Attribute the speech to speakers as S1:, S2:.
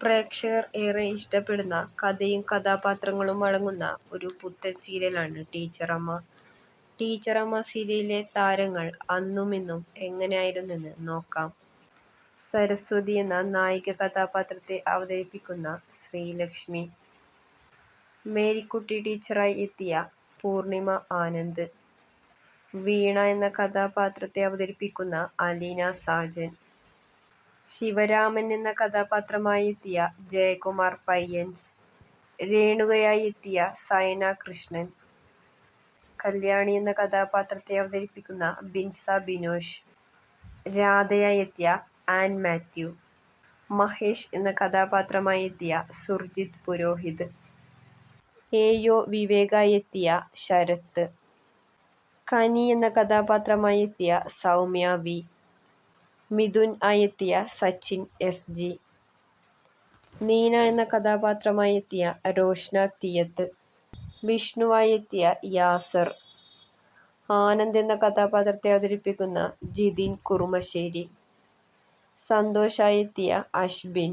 S1: പ്രേക്ഷകർ ഏറെ ഇഷ്ടപ്പെടുന്ന കഥയും കഥാപാത്രങ്ങളും അടങ്ങുന്ന ഒരു പുത്തൻ സീരിയലാണ് ടീച്ചറമ്മ. ടീച്ചറമ്മ സീരിയലിലെ താരങ്ങൾ അന്നും ഇന്നും എങ്ങനെയായിരുന്നെന്ന് നോക്കാം. സരസ്വതി എന്ന നായിക കഥാപാത്രത്തെ അവതരിപ്പിക്കുന്ന ശ്രീലക്ഷ്മി. മേരിക്കുട്ടി ടീച്ചറായി എത്തിയ പൂർണിമ ആനന്ദ്. വീണ എന്ന കഥാപാത്രത്തെ അവതരിപ്പിക്കുന്ന അലീന സാജൻ. ശിവരാമൻ എന്ന കഥാപാത്രമായി എത്തിയ ജയകുമാർ പയ്യൻസ്. രേണുകയായി എത്തിയ സയന കൃഷ്ണൻ. കല്യാണി എന്ന കഥാപാത്രത്തെ അവതരിപ്പിക്കുന്ന ബിൻസ ബിനോഷ്. രാധയായി എത്തിയ ആൻ മാത്യു. മഹേഷ് എന്ന കഥാപാത്രമായി എത്തിയ സുർജിത് പുരോഹിത്. ഒ വിവേകായി എത്തിയ ശരത്ത്. കനി എന്ന കഥാപാത്രമായി എത്തിയ സൗമ്യ വി. മിഥുൻ ആയി എത്തിയ സച്ചിൻ എസ് ജി. നീന എന്ന കഥാപാത്രമായി എത്തിയ രോഷ്ന തീയത്ത് വിഷ്ണുവായി എത്തിയ യാസർ. ആനന്ദ് എന്ന കഥാപാത്രത്തെ അവതരിപ്പിക്കുന്ന ജിതിൻ കുറുമശ്ശേരി. സന്തോഷായെത്തിയ അഷ്ബിൻ.